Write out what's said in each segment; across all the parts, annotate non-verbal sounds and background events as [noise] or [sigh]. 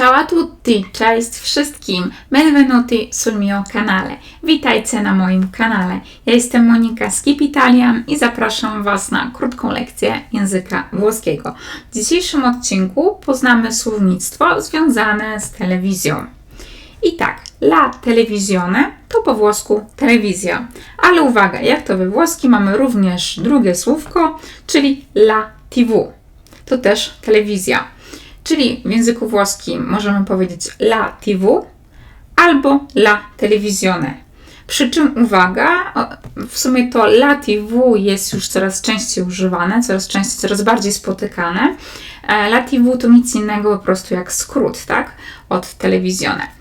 Ciao a tutti, cześć wszystkim, benvenuti sul mio canale. Witajcie na moim kanale. Ja jestem Monika z Keep Italian i zapraszam Was na krótką lekcję języka włoskiego. W dzisiejszym odcinku poznamy słownictwo związane z telewizją. I tak, la televisione to po włosku telewizja. Ale uwaga, jak to we włoskim mamy również drugie słówko, czyli la TV. To też telewizja. Czyli w języku włoskim możemy powiedzieć la TV albo la televisione. Przy czym uwaga, w sumie to la TV jest już coraz częściej używane, coraz częściej, coraz bardziej spotykane. E, la TV to nic innego po prostu jak skrót, tak? Od telewisione.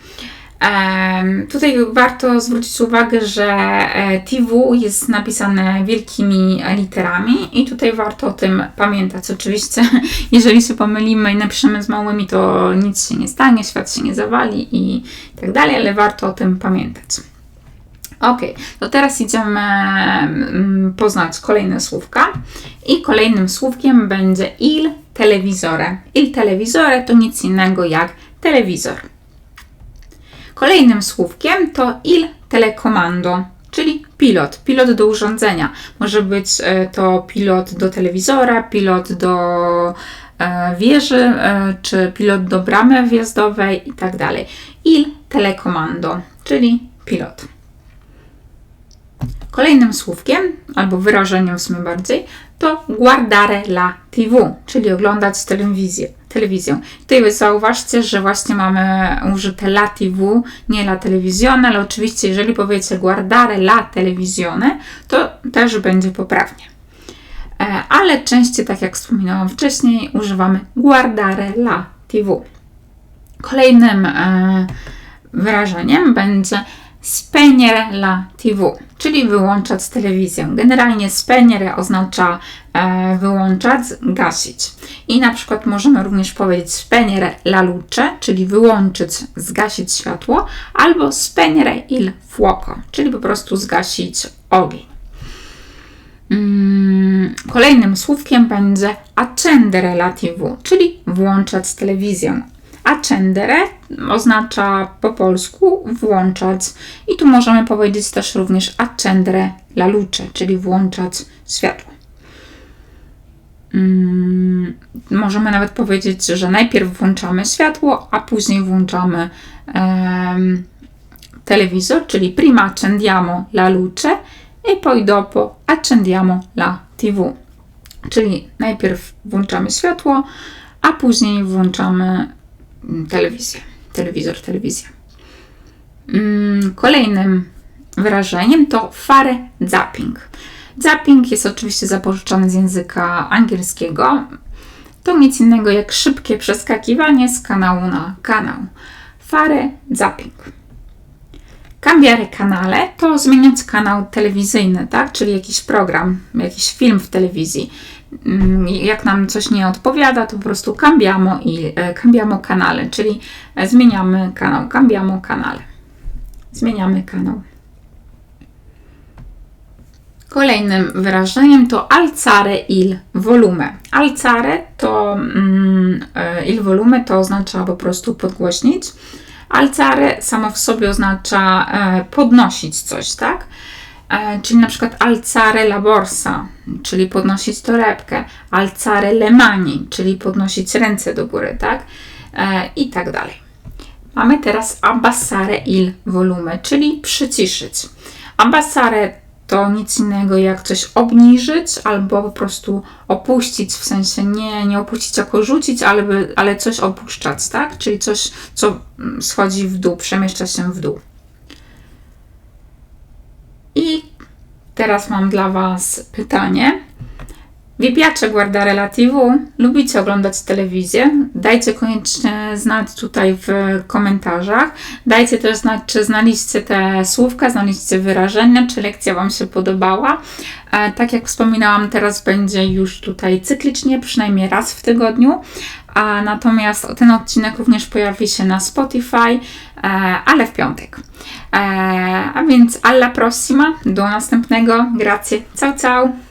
Tutaj warto zwrócić uwagę, że e, TV jest napisane wielkimi literami i tutaj warto o tym pamiętać. Oczywiście, [laughs] jeżeli się pomylimy i napiszemy z małymi, to nic się nie stanie, świat się nie zawali i tak dalej, ale warto o tym pamiętać. Ok, to teraz idziemy poznać kolejne słówka i kolejnym słówkiem będzie il televisore. Il televisore to nic innego jak telewizor. Kolejnym słówkiem to il telecomando, czyli pilot, pilot do urządzenia. Może być e, to pilot do telewizora, pilot do e, wieży, e, czy pilot do bramy wjazdowej i tak. Il telecomando, czyli pilot. Kolejnym słówkiem, albo wyrażeniem w sumie bardziej, to guardare la TV, czyli oglądać telewizję. Telewizję. Tutaj zauważcie, że właśnie mamy użyte la TV, nie la televisione, ale oczywiście jeżeli powiecie guardare la televisione, to też będzie poprawnie. E, ale częściej, tak jak wspominałam wcześniej, używamy guardare la TV. Kolejnym e, wyrażeniem będzie spegnere la TV, czyli wyłączać telewizję. Generalnie spegnere oznacza e, wyłączać, gasić. I na przykład możemy również powiedzieć spegnere la luce, czyli wyłączyć, zgasić światło, albo spegnere il fuoco, czyli po prostu zgasić ogień. Mm, kolejnym słówkiem będzie accendere la TV, czyli włączać telewizję accendere oznacza po polsku włączać i tu możemy powiedzieć też również accendere la luce, czyli włączać światło. Hmm, możemy nawet powiedzieć, że najpierw włączamy światło, a później włączamy um, telewizor, czyli prima accendiamo la luce e poi dopo accendiamo la TV. Czyli najpierw włączamy światło, a później włączamy telewizję, telewizor, telewizja. Mm, kolejnym wyrażeniem to fare zapping. Zapping jest oczywiście zapożyczony z języka angielskiego. To nic innego jak szybkie przeskakiwanie z kanału na kanał. Fare zapping. Cambiare kanale to zmieniać kanał telewizyjny, tak? czyli jakiś program, jakiś film w telewizji. Mm, jak nam coś nie odpowiada, to po prostu cambiamo i e, cambiamo kanale, czyli e, zmieniamy kanał, cambiamo kanale. Zmieniamy kanał. Kolejnym wyrażeniem to alzare il volume. Alzare to mm, e, il volume to oznacza po prostu podgłośnić. Alzare samo w sobie oznacza podnosić coś, tak? E, czyli na przykład alzare la borsa, czyli podnosić torebkę, alzare le mani, czyli podnosić ręce do góry, tak? E, I tak dalej. Mamy teraz abbassare il volume, czyli przyciszyć. Abbassare to nic innego jak coś obniżyć albo po prostu opuścić, w sensie nie, nie opuścić jako rzucić, ale, ale coś opuszczać, tak? Czyli coś, co schodzi w dół, przemieszcza się w dół. I teraz mam dla Was pytanie. Guardare la TV? Lubicie oglądać telewizję? Dajcie koniecznie znać tutaj w komentarzach. Dajcie też znać, czy znaliście te słówka, znaliście wyrażenia, czy lekcja Wam się podobała. E, tak jak wspominałam, teraz będzie już tutaj cyklicznie, przynajmniej raz w tygodniu. A natomiast ten odcinek również pojawi się na Spotify, e, ale w piątek. E, a więc alla prossima, do następnego. Grazie. Ciao, ciao.